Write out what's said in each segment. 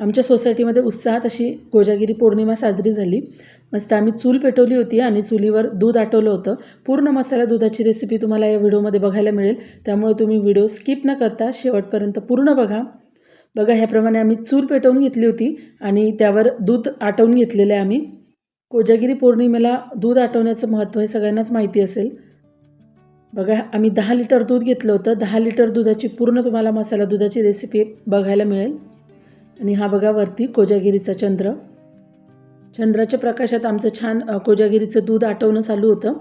आमच्या सोसायटीमध्ये उत्साहात अशी कोजागिरी पौर्णिमा साजरी झाली. मस्त आम्ही चूल पेटवली होती आणि चुलीवर दूध आटवलं होतं. पूर्ण मसाला दुधाची रेसिपी तुम्हाला या व्हिडिओमध्ये बघायला मिळेल. त्यामुळे तुम्ही व्हिडिओ स्किप न करता शेवटपर्यंत पूर्ण बघा. बघा ह्याप्रमाणे आम्ही चूल पेटवून घेतली होती आणि त्यावर दूध आटवून घेतलेलं आहे आम्ही. कोजागिरी पौर्णिमेला दूध आटवण्याचं महत्त्व हे सगळ्यांनाच माहिती असेल. बघा आम्ही दहा लिटर दूध घेतलं होतं. दहा लिटर दुधाची पूर्ण तुम्हाला मसाला दुधाची रेसिपी बघायला मिळेल. आणि हा बघा वरती कोजागिरीचा चंद्र. चंद्राच्या प्रकाशात आमचं छान कोजागिरीचं दूध आटवणं चालू होतं.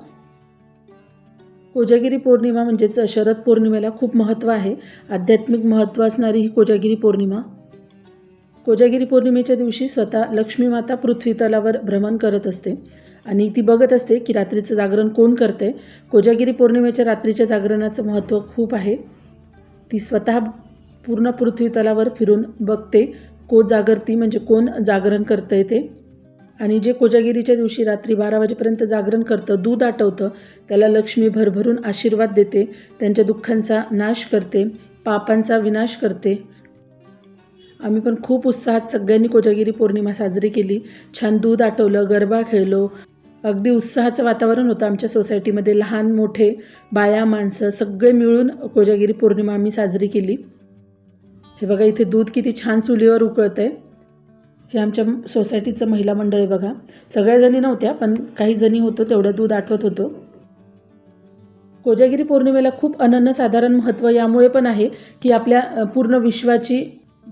कोजागिरी पौर्णिमा म्हणजेच शरद पौर्णिमेला खूप महत्त्व आहे. आध्यात्मिक महत्त्व असणारी ही कोजागिरी पौर्णिमा. कोजागिरी पौर्णिमेच्या दिवशी स्वतः लक्ष्मी माता पृथ्वी तलावर भ्रमण करत असते. आणि ती बघत असते की रात्रीचं जागरण कोण करते कोजागिरी पौर्णिमेच्या रात्रीच्या जागरणाचं महत्त्व खूप आहे. ती स्वतः पूर्ण पृथ्वी तलावर फिरून बघते को जागरती म्हणजे कोण जागरण करतं ते. आणि जे कोजागिरीच्या दिवशी रात्री बारा वाजेपर्यंत जागरण करतं दूध आटवतं त्याला लक्ष्मी भरभरून आशीर्वाद देते त्यांच्या दुःखांचा नाश करते पापांचा विनाश करते. आम्ही पण खूप उत्साहात सगळ्यांनी कोजागिरी पौर्णिमा साजरी केली. छान दूध आटवलं गरबा खेळलो. अगदी उत्साहाचं वातावरण होतं आमच्या सोसायटीमध्ये लहान मोठे बाया माणसं सगळे मिळून कोजागिरी पौर्णिमा आम्ही साजरी केली. हे बघा इथे दूध किती छान चुलीवर उकळतं आहे हे आमच्या सोसायटीचं महिला मंडळ आहे बघा. सगळ्या जणी नव्हत्या पण काही जणी होतो तेवढं दूध आठवत होतो. कोजागिरी पौर्णिमेला खूप अनन्यसाधारण महत्त्व यामुळे पण आहे की आपल्या पूर्ण विश्वाची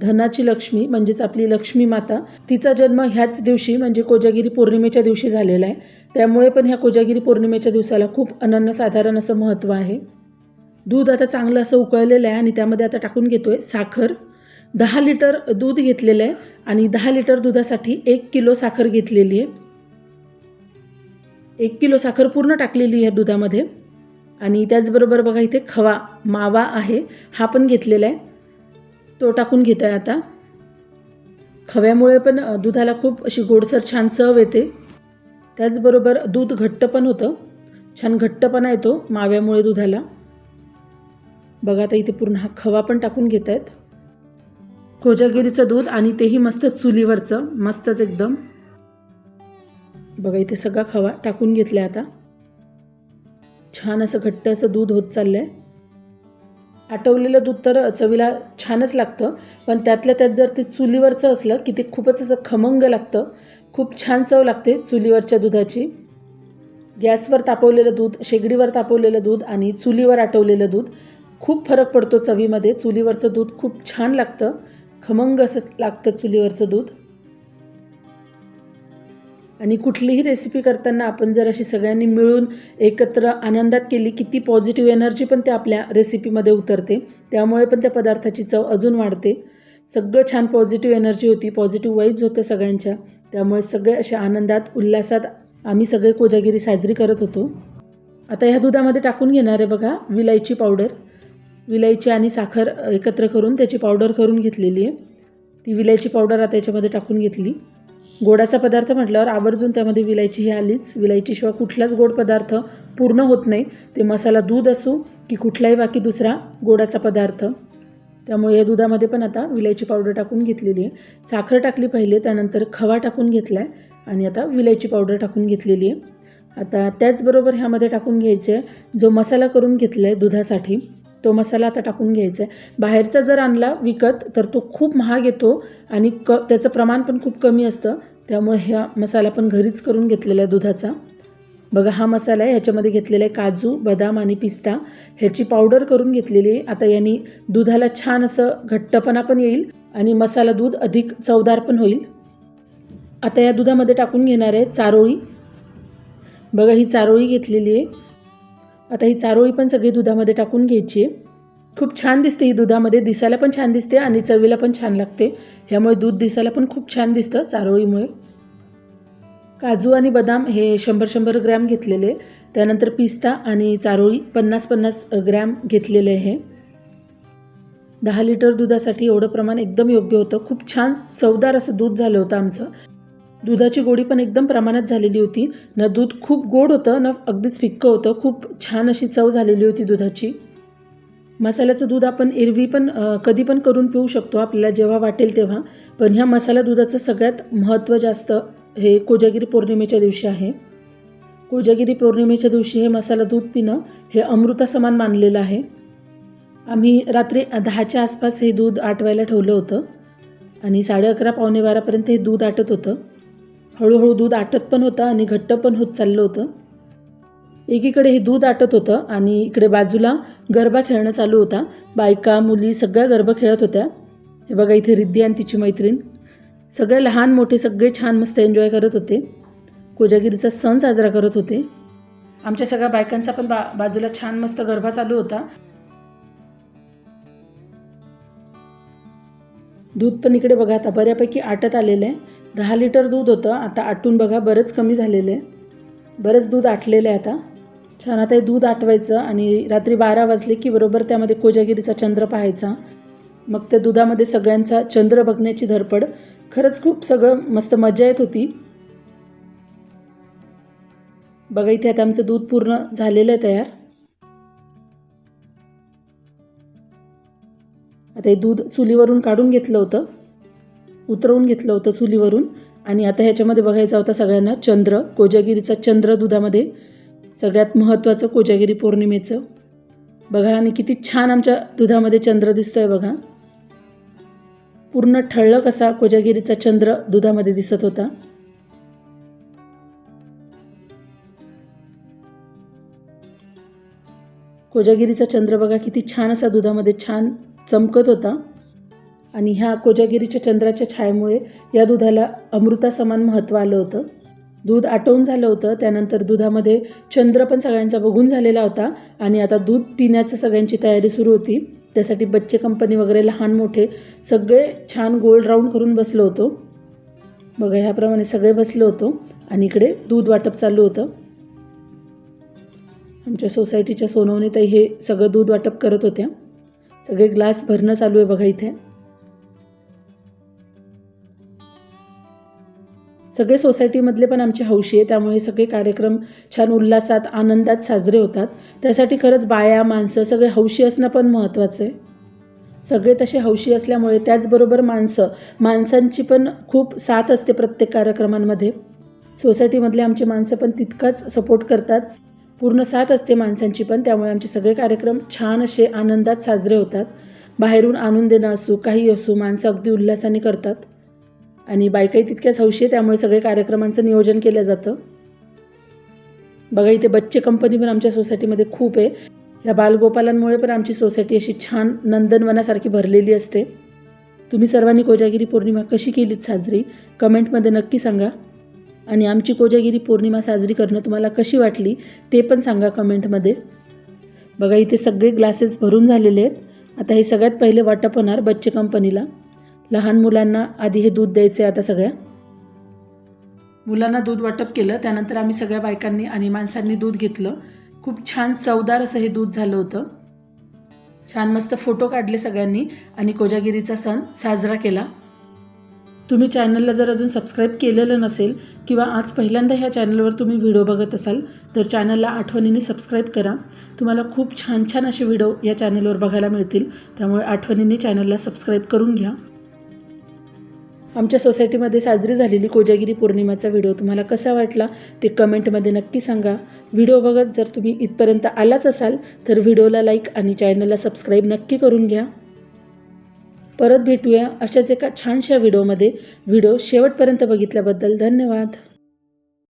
धनाची लक्ष्मी म्हणजेच आपली लक्ष्मी माता तिचा जन्म ह्याच दिवशी म्हणजे कोजागिरी पौर्णिमेच्या दिवशी झालेला आहे. त्यामुळे पण ह्या कोजागिरी पौर्णिमेच्या दिवसाला खूप अनन्यसाधारण असं महत्त्व आहे. दूध आता चांगलं असं उकळलेलं आहे आणि त्यामध्ये आता टाकून घेतो आहे साखर. दहा लिटर दूध घेतलेलं आहे आणि दहा लिटर दुधासाठी एक किलो साखर घेतलेली आहे. एक किलो साखर पूर्ण टाकलेली आहे दुधामध्ये. आणि त्याचबरोबर बघा इथे खवा मावा आहे हा पण घेतलेला आहे. तो टाकून घेत आहे आता. खव्यामुळे पण दुधाला खूप अशी गोडसर छान चव येते. त्याचबरोबर दूध घट्ट पण होतं. छान घट्टपणा येतो माव्यामुळे दुधाला. बघा आता इथे पूर्ण हा खवा पण टाकून घेत आहेत. कोजागिरीचं दूध आणि तेही मस्त चुलीवरचं मस्तच एकदम. बघा इथे सगळा खवा टाकून घेतला आता. छान असं घट्ट असं दूध होत चाललं आहे आटवलेलं दूध तर चवीला छानच लागतं पण त्यातल्या त्यात जर ते चुलीवरचं असलं की ते खूपच असं खमंग लागतं. खूप छान चव लागते चुलीवरच्या दुधाची. गॅसवर तापवलेलं दूध शेगडीवर तापवलेलं दूध आणि चुलीवर आटवलेलं दूध खूप फरक पडतो चवीमध्ये. चुलीवरचं दूध खूप छान लागतं. खमंग असं लागतं चुलीवरचं दूध. आणि कुठलीही रेसिपी करताना आपण जर अशी सगळ्यांनी मिळून एकत्र आनंदात केली किती पॉझिटिव्ह एनर्जी पण त्या आपल्या रेसिपीमध्ये उतरते. त्यामुळे पण त्या पदार्थाची चव अजून वाढते. सगळं छान पॉझिटिव्ह एनर्जी होती पॉझिटिव्ह वाईब्स होत्या सगळ्यांच्या. त्यामुळे सगळे अशा आनंदात उल्हासात आम्ही सगळे कोजागिरी साजरी करत होतो. आता ह्या दुधामध्ये टाकून घेणार आहे बघा विलायची पावडर. विलायची आणि साखर एकत्र करून त्याची पावडर करून घेतलेली आहे. ती विलायची पावडर आता याच्यामध्ये टाकून घेतली. गोडाचा पदार्थ म्हटल्यावर आवर्जून त्यामध्ये विलायची ही आलीच. विलायचीशिवाय कुठलाच गोड पदार्थ पूर्ण होत नाही. ते मसाला दूध असो की कुठलाही बाकी दुसरा गोडाचा पदार्थ. त्यामुळे या दुधामध्ये पण आता विलायची पावडर टाकून घेतलेली आहे. साखर टाकली पहिले त्यानंतर खवा टाकून घेतला आहे आणि आता विलायची पावडर टाकून घेतलेली आहे. आता त्याचबरोबर ह्यामध्ये टाकून घ्यायचं आहे जो मसाला करून घेतला आहे दुधासाठी. तो मसाला आता टाकून घ्यायचा आहे. बाहेरचा जर आणला विकत तर तो खूप महाग येतो आणि क त्याचं प्रमाण पण खूप कमी असतं. त्यामुळे ह्या मसाला पण घरीच करून घेतलेला आहे दुधाचा. बघा हा मसाला आहे. ह्याच्यामध्ये घेतलेला आहे काजू बदाम आणि पिस्ता. ह्याची पावडर करून घेतलेली आहे. आता यांनी दुधाला छान असं घट्टपणा पण येईल आणि मसाला दूध अधिक चवदार पण होईल. आता या दुधामध्ये टाकून घेणार आहे चारोळी. बघा ही चारोळी घेतलेली आहे. आता ही चारोळी पण सगळी दुधामध्ये टाकून घ्यायची आहे. खूप छान दिसते ही दुधामध्ये. दिसायला पण छान दिसते आणि चवीला पण छान लागते. ह्यामुळे दूध दिसायला पण खूप छान दिसतं चारोळीमुळे. काजू आणि बदाम हे शंभर शंभर ग्रॅम घेतलेले त्यानंतर पिस्ता आणि चारोळी पन्नास पन्नास ग्रॅम घेतलेले आहे. दहा लिटर दुधासाठी एवढं प्रमाण एकदम योग्य होतं. खूप छान चवदार असं दूध झालं होतं आमचं. दुधाची गोडी पण एकदम प्रमाणात झालेली होती. न दूध खूप गोड होतं न अगदीच फिक्कं होतं. खूप छान अशी चव झालेली होती दुधाची. मसाल्याचं दूध आपण एरवी पण कधी पण करून पिऊ शकतो. आपल्याला जेव्हा वाटेल तेव्हा. पण ह्या मसाला दुधाचं सगळ्यात महत्त्व जास्त हे कोजागिरी पौर्णिमेच्या दिवशी आहे. कोजागिरी पौर्णिमेच्या दिवशी हे मसाला दूध पिणं हे अमृतासमान मानलेलं आहे. आम्ही रात्री दहाच्या आसपास हे दूध आटवायला ठेवलं होतं. आणि साडे अकरा पावणे बारापर्यंत हे दूध आटत होतं. हळूहळू दूध आटत पण होतं आणि घट्ट पण होत चाललं होतं. एकीकडे हे दूध आटत होतं आणि इकडे बाजूला गरबा खेळणं चालू होता. बायका मुली सगळ्या गरबा खेळत होत्या. हे बघा इथे रिद्धी आणि तिची मैत्रीण. सगळे लहान मोठे सगळे छान मस्त एन्जॉय करत होते. कोजागिरीचा सण साजरा करत होते. आमच्या सगळ्या बायकांचा पण बा बाजूला छान मस्त गरबा चालू होता. दूध पण इकडे बघा आता बऱ्यापैकी आटत आलेलं आहे. दहा लिटर दूध होतं. आता आटून बघा बरंच कमी झालेलं. आहे बरंच दूध आटलेलं आहे आता. छान आता हे दूध आटवायचं आणि रात्री बारा वाजले की बरोबर त्यामध्ये कोजागिरीचा चंद्र पाहायचा. मग त्या दुधामध्ये सगळ्यांचा चंद्र बघण्याची धडपड. खरंच खूप सगळं मस्त मजा येत होती. बघा इथे आता आमचं दूध पूर्ण झालेलं आहे तयार. आता हे दूध चुलीवरून काढून घेतलं होतं. उतरवून घेतलं होतं चुलीवरून. आणि आता ह्याच्यामध्ये बघायचा होता सगळ्यांना चंद्र कोजागिरीचा चंद्र दुधामध्ये. सगळ्यात महत्त्वाचं कोजागिरी पौर्णिमेचं. बघा आणि किती छान आमच्या दुधामध्ये चंद्र दिसतोय बघा. पूर्ण ठळक असा कोजागिरीचा चंद्र दुधामध्ये दिसत होता. कोजागिरीचा चंद्र बघा किती छान असा दुधामध्ये छान चमकत होता. आणि ह्या कोजागिरीच्या चंद्राच्या छायेमुळे या दुधाला अमृतासमान महत्त्व आलं होतं. दूध आटवून झालं होतं. त्यानंतर दुधामध्ये चंद्र पण सगळ्यांचा बघून झालेला होता आणि आता दूध पिण्याचं सगळ्यांची तयारी सुरू होती. त्यासाठी बच्चे कंपनी वगैरे लहान मोठे सगळे छान गोल राऊंड करून बसलो होतो. बघा ह्याप्रमाणे सगळे बसलो होतो आणि इकडे दूध वाटप चालू होतं. आमच्या सोसायटीच्या सोनवणीताई हे सगळं दूध वाटप करत होत्या. सगळे ग्लास भरणं चालू आहे बघा इथे. सगळे सोसायटीमधले पण आमचे हौशी आहे त्यामुळे सगळे कार्यक्रम छान उल्हासात आनंदात साजरे होतात. त्यासाठी खरंच बाया माणसं सगळे हौशी असणं पण महत्त्वाचं आहे. सगळे तसे हौशी असल्यामुळे त्याचबरोबर माणसं माणसांची पण खूप साथ असते प्रत्येक कार्यक्रमांमध्ये. सोसायटीमधले आमची माणसं पण तितकाच सपोर्ट करतात. पूर्ण साथ असते माणसांची पण त्यामुळे आमचे सगळे कार्यक्रम छान असे आनंदात साजरे होतात. बाहेरून आणून देणं असो काही असो माणसं अगदी उल्हासाने करतात. आणि बायकाही तितक्याच हौशी आहे त्यामुळे सगळे कार्यक्रमांचं नियोजन केलं जातं. बघा इथे बच्चे कंपनी पण आमच्या सोसायटीमध्ये खूप आहे. या बालगोपालांमुळे पण आमची सोसायटी अशी छान नंदनवनासारखी भरलेली असते. तुम्ही सर्वांनी कोजागिरी पौर्णिमा कशी केलीत साजरी? कमेंटमध्ये नक्की सांगा. आणि आमची कोजागिरी पौर्णिमा साजरी करणं तुम्हाला कशी वाटली ते पण सांगा कमेंटमध्ये. बघा इथे सगळे ग्लासेस भरून झालेले आहेत. आता हे सगळ्यात पहिले वाटप होणार बच्चे कंपनीला लहान मुलांना आधी हे दूध द्यायचं आहे आता सगळ्या? मुलांना दूध वाटप केलं त्यानंतर आम्ही सगळ्या बायकांनी आणि माणसांनी दूध घेतलं. खूप छान चवदार असं हे दूध झालं होतं. छान मस्त फोटो काढले सगळ्यांनी आणि कोजागिरीचा सण साजरा केला. तुम्ही चॅनलला जर अजून सबस्क्राईब केलेलं नसेल किंवा आज पहिल्यांदा ह्या चॅनलवर तुम्ही व्हिडिओ बघत असाल तर चॅनलला आठवणीने सबस्क्राईब करा. तुम्हाला खूप छान छान असे व्हिडिओ या चॅनलवर बघायला मिळतील. त्यामुळे आठवणीने चॅनलला सबस्क्राईब करून घ्या. आमच्या सोसायटीमध्ये साजरी झालेली कोजागिरी पौर्णिमाचा व्हिडिओ तुम्हाला कसा वाटला ते कमेंटमध्ये नक्की सांगा. व्हिडिओ बघत जर तुम्ही इथपर्यंत आलाच असाल तर व्हिडिओला लाईक आणि चॅनलला सबस्क्राईब नक्की करून घ्या. परत भेटूया अशाच एका छानशा व्हिडिओमध्ये व्हिडिओ शेवटपर्यंत बघितल्याबद्दल धन्यवाद.